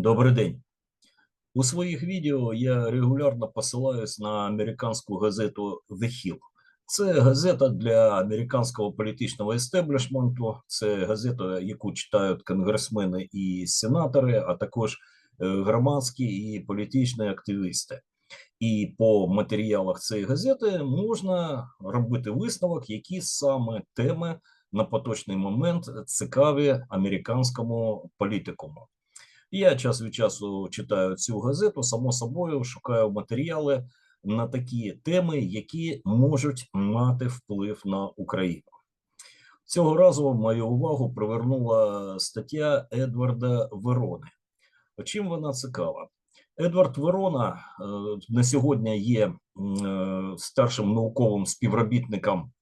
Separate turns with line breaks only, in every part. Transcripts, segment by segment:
Добрий день. У своїх відео я регулярно посилаюсь на американську газету The Hill. Це газета для американського політичного естеблішменту. Це газета, яку читають конгресмени і сенатори, а також е, громадські і політичні активісти. І по матеріалах цієї газети можна робити висновок, які саме теми на поточний момент цікаві американському політикуму. Я час від часу читаю цю газету, само собою шукаю матеріали на такі теми, які можуть мати вплив на Україну. Цього разу мою увагу привернула стаття Едварда Верони. Чим вона цікава? Едвард Верона е, на сьогодні є е, старшим науковим співробітником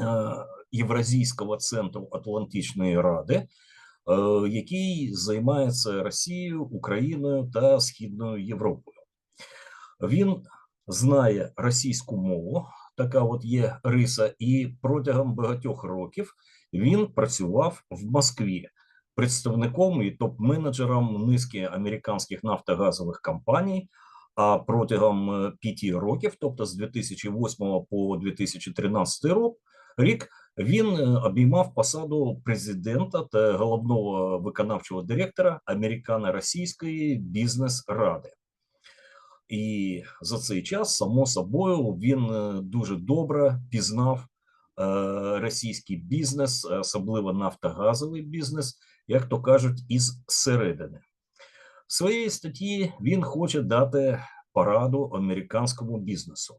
е, Євразійського центру Атлантичної Ради. Е, який займається Росією, Україною та Східною Європою. Він знає російську мову, така от є риса, і протягом багатьох років він працював в Москві представником і топ-менеджером низки американських нафтогазових компаній. А протягом е, п'яти років, тобто з 2008 по 2013 рік, він е, обіймав посаду президента та головного виконавчого директора Американо-Російської бізнес-ради. І за цей час, само собою, він е, дуже добре пізнав е, російський бізнес, особливо нафтогазовий бізнес, як то кажуть, із середини. В своїй статті він хоче дати пораду американському бізнесу.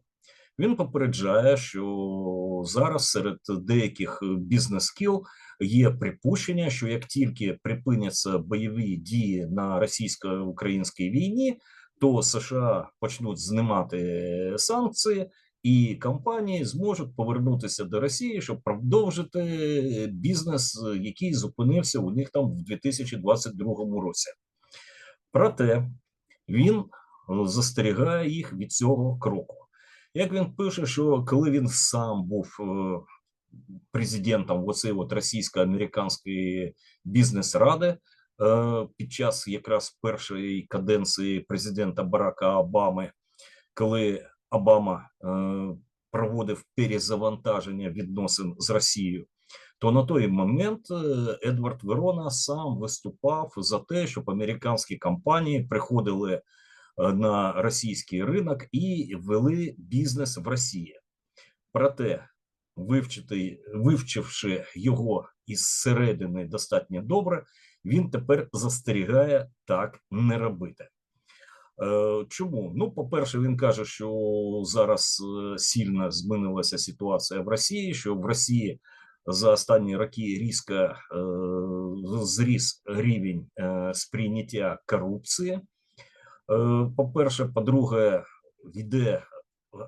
Він попереджає, що зараз серед деяких бізнес-скіл є припущення, що як тільки припиняться бойові дії на російсько-українській війні, то США почнуть знімати санкції, і компанії зможуть повернутися до Росії, щоб продовжити бізнес, який зупинився у них там в 2022 році. Проте він застерігає їх від цього кроку. Як він пише, що коли він сам був е, президентом оцеї от російсько-американської бізнес-ради е, під час якраз першої каденції президента Барака Обами, коли Обама е, проводив перезавантаження відносин з Росією, то на той момент Едвард Верона сам виступав за те, щоб американські компанії приходили на російський ринок і ввели бізнес в Росії. Проте, вивчити, вивчивши його із середини достатньо добре, він тепер застерігає так не робити. Е, чому? Ну, по-перше, він каже, що зараз е, сильно змінилася ситуація в Росії, що в Росії за останні роки різко зріс рівень сприйняття корупції. Е, по-перше, по-друге, йде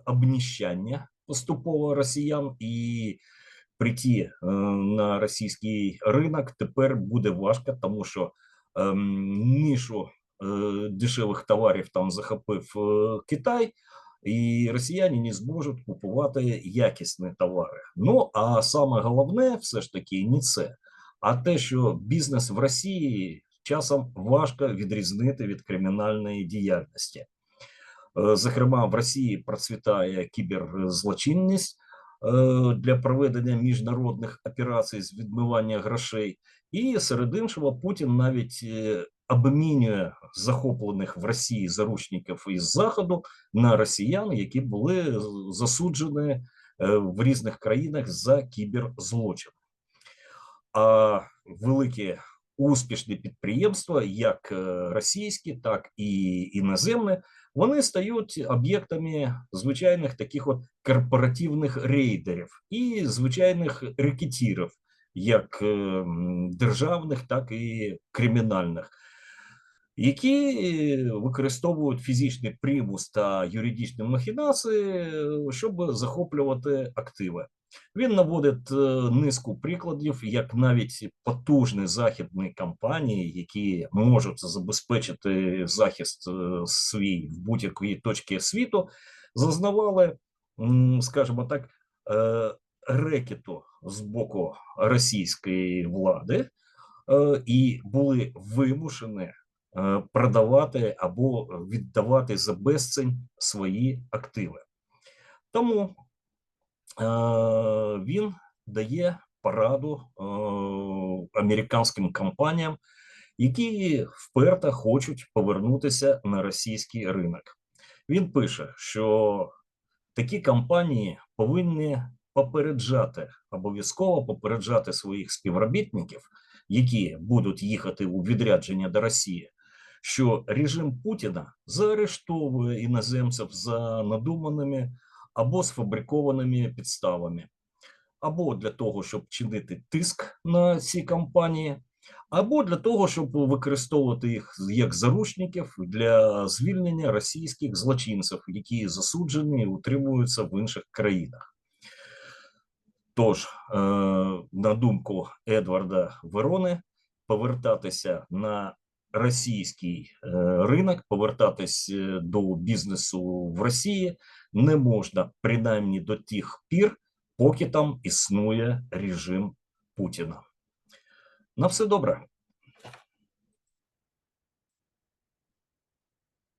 обніщання поступово росіян, і прийти е, на російський ринок тепер буде важко, тому що ем, нішу е, дешевих товарів там захопив Китай. І росіяни не зможуть купувати якісні товари. Ну а саме головне, все ж таки, не це, а те, що бізнес в Росії часом важко відрізнити від кримінальної діяльності. Е, зокрема, в Росії процвітає кіберзлочинність е, для проведення міжнародних операцій з відмивання грошей, і серед іншого Путін навіть е, обмінює захоплених в Росії заручників із заходу на росіян, які були засуджені в різних країнах за кіберзлочин. А великі успішні підприємства, як е, російські, так і іноземні, вони стають об'єктами звичайних таких от корпоративних рейдерів і звичайних рекетірів, як е, державних, так і кримінальних. Які використовують фізичний примус та юридичні махінації, щоб захоплювати активи. Він наводить е, низку прикладів, як навіть потужні західні компанії, які можуть забезпечити захист е, свій в будь-якій точці світу, зазнавали, скажімо так, е, рекету з боку російської влади і були вимушені продавати або віддавати за безцінь свої активи. Тому він дає пораду е, американським компаніям, які вперто хочуть повернутися на російський ринок. Він пише, що такі компанії повинні попереджати обов'язково попереджати своїх співробітників, які будуть їхати у відрядження до Росії, що режим Путіна заарештовує іноземців за надуманими або сфабрикованими підставами, або для того, щоб чинити тиск на ці компанії, або для того, щоб використовувати їх як заручників для звільнення російських злочинців, які засуджені і утримуються в інших країнах. Тож, е, на думку Едварда Верони, повертатися на російський е, ринок, повертатись е, до бізнесу в Росії не можна, принаймні до тих пір, поки там існує режим Путіна. На все добре.